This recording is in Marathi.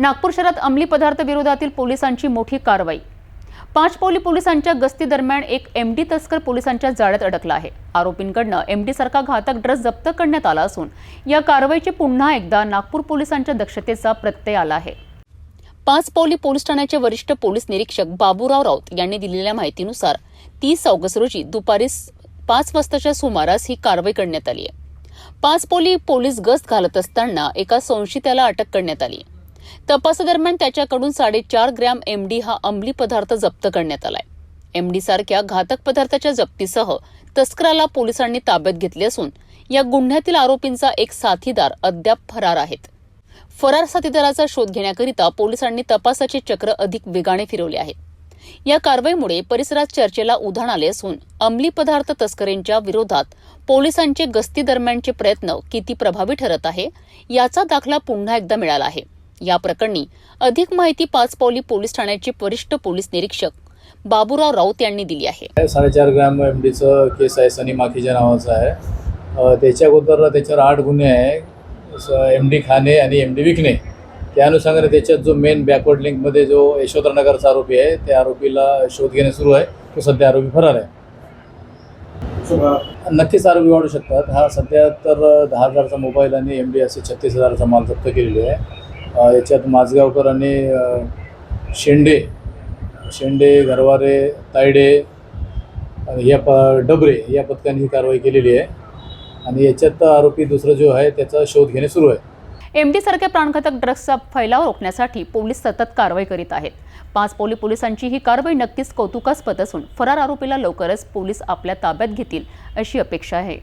नागपूर शहरात अंमली पदार्थ विरोधातील पोलिसांची मोठी कारवाई. पाचपौली पोलिसांच्या गस्ती दरम्यान एक एमडी तस्कर पोलिसांच्या जाळ्यात अडकला आहे. आरोपींकडनं एमडी सारखा घातक ड्रस जप्त करण्यात आला असून या कारवाईची पुन्हा एकदा नागपूर पोलिसांच्या दक्षतेचा प्रत्यय आला आहे. पाचपौली पोलीस ठाण्याचे वरिष्ठ पोलीस निरीक्षक बाबूराव राऊत यांनी दिलेल्या माहितीनुसार तीस ऑगस्ट रोजी दुपारी पाच वाजताच्या सुमारास ही कारवाई करण्यात आली आहे. पाचपोली पोलीस गस्त घालत असताना एका संशयिताला अटक करण्यात आली तपासादरम्यान त्याच्याकडून साडेचार ग्रॅम एमडी हा अंमली पदार्थ जप्त करण्यात आलाय. एमडी सारख्या घातक पदार्थाच्या जप्तीसह तस्कराला पोलिसांनी ताब्यात घेतले असून या गुन्ह्यातील आरोपींचा एक साथीदार अद्याप फरार आहेत. फरार साथीदाराचा शोध घेण्याकरिता पोलिसांनी तपासाचे चक्र अधिक वेगाने फिरवले आहे. या कारवाईमुळे परिसरात चर्चेला उधाण आले असून अंमली पदार्थ तस्करींच्या विरोधात पोलिसांचे गस्ती दरम्यानचे प्रयत्न किती प्रभावी ठरत आहे याचा दाखला पुन्हा एकदा मिळाला आहे. या प्रकरणी अधिक माहिती पाचपावली पोलीस ठाण्याचे वरिष्ठ पोलीस निरीक्षक बाबूराव राऊत यांनी दिली आहे. साडेचार ग्रॅम एम डीचं केस आहे सनी माखीच्या नावाचं आहे. त्याच्या अगोदर त्याच्यावर आठ गुन्हे आहे. एम डी खाणे आणि एम डी विकणे. त्या अनुषंगाने त्याच्यात जो मेन बॅकवर्ड लिंकमध्ये जो यशोधरनगरचा आरोपी आहे त्या आरोपीला शोध घेणे सुरू आहे. तो सध्या आरोपी फरार आहे. नक्कीच आरोपी वाढू शकतात. हा सध्या तर दहा हजारचा मोबाईल आणि एम डी असे छत्तीस हजाराचा माल जप्त केलेली आहे. याच्यात माझगावकर आणि शेंडे शेंडे घरवारे तायडे या प डबरे या पथकाने ही कारवाई केलेली आहे. आणि याच्यात आरोपी दुसरा जो आहे त्याचा शोध घेणे सुरू आहे. एमडी सारख्या प्राणघातक ड्रग्सचा फैलाव रोखण्यासाठी पोलीस सतत कारवाई करीत आहेत. पाच पोली पोलिसांची ही कारवाई नक्कीच कौतुकास्पद असून फरार आरोपीला लवकरच पोलीस आपल्या ताब्यात घेतील अशी अपेक्षा आहे.